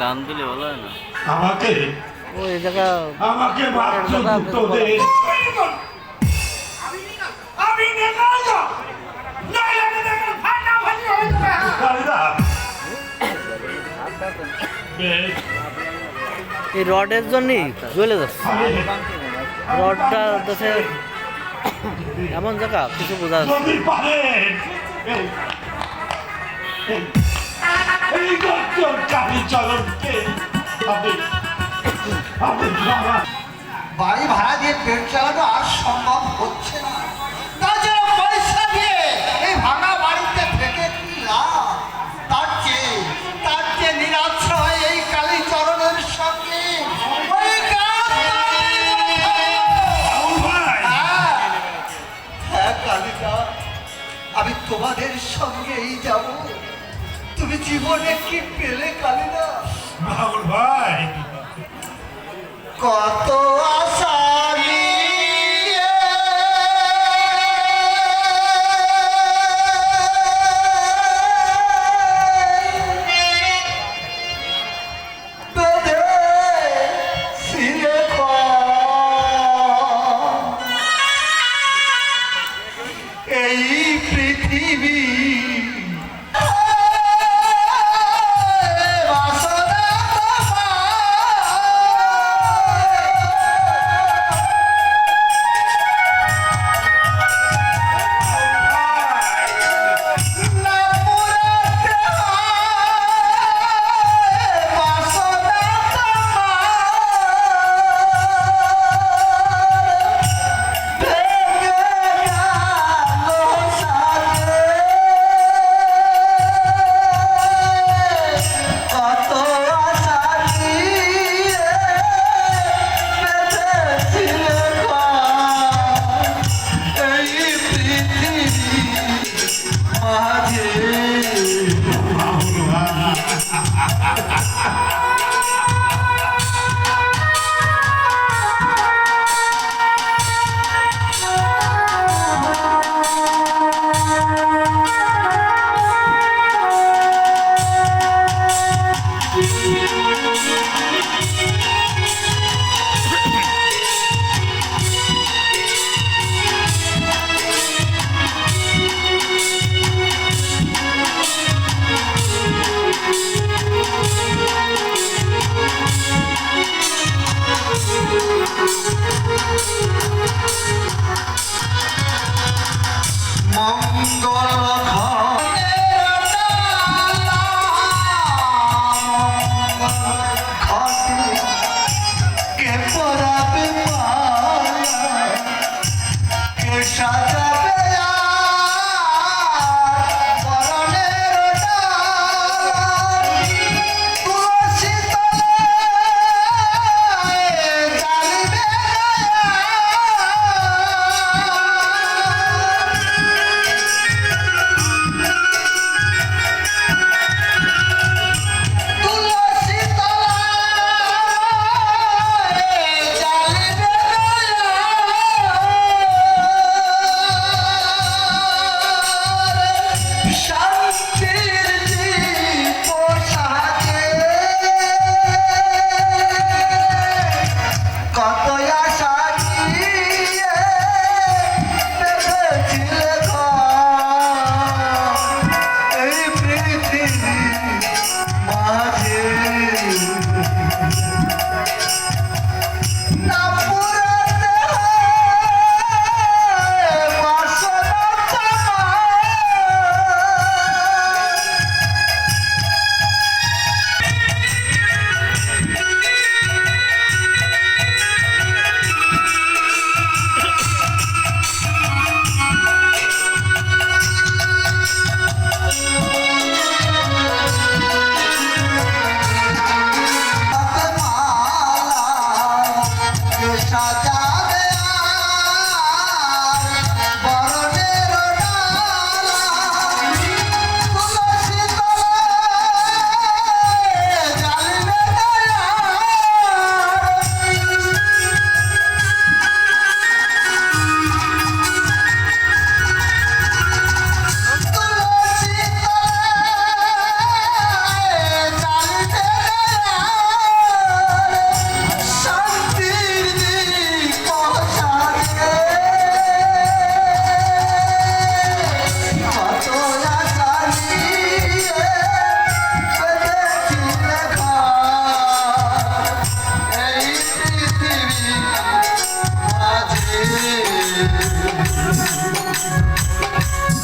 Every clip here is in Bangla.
গান দিলে ভালো হয় না আমাকে ওই জায়গা আমাকে হয়ে এই রডের জন্যই জ্বলে যাচ্ছে রডটা যাচ্ছে এমন জায়গা কিছু বোঝা যাচ্ছে বাড়ি ভাড়া দিয়ে পেট চালানো আর সম্ভব হচ্ছে না। তাছাড়া পয়সা দিয়ে এই ভাঙা বাড়িতে থেকে কি লাভ? তার চেয়ে তার চেয়ে নিরাশ্রয় এই কালী চরণের সঙ্গে হ্যাঁ, হ্যাঁ আমি তোমাদের সঙ্গেই যাব। তুমি জীবনে কি পেলে কালীদা? রাহুল ভাই কত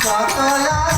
सकया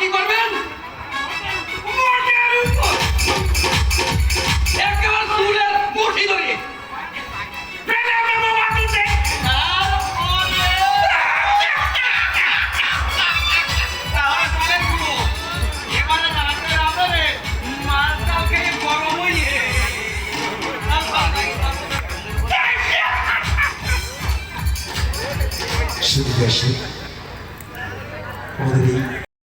কি করবেন? একেবারে তুলে মুঠি ধরে। Podcast.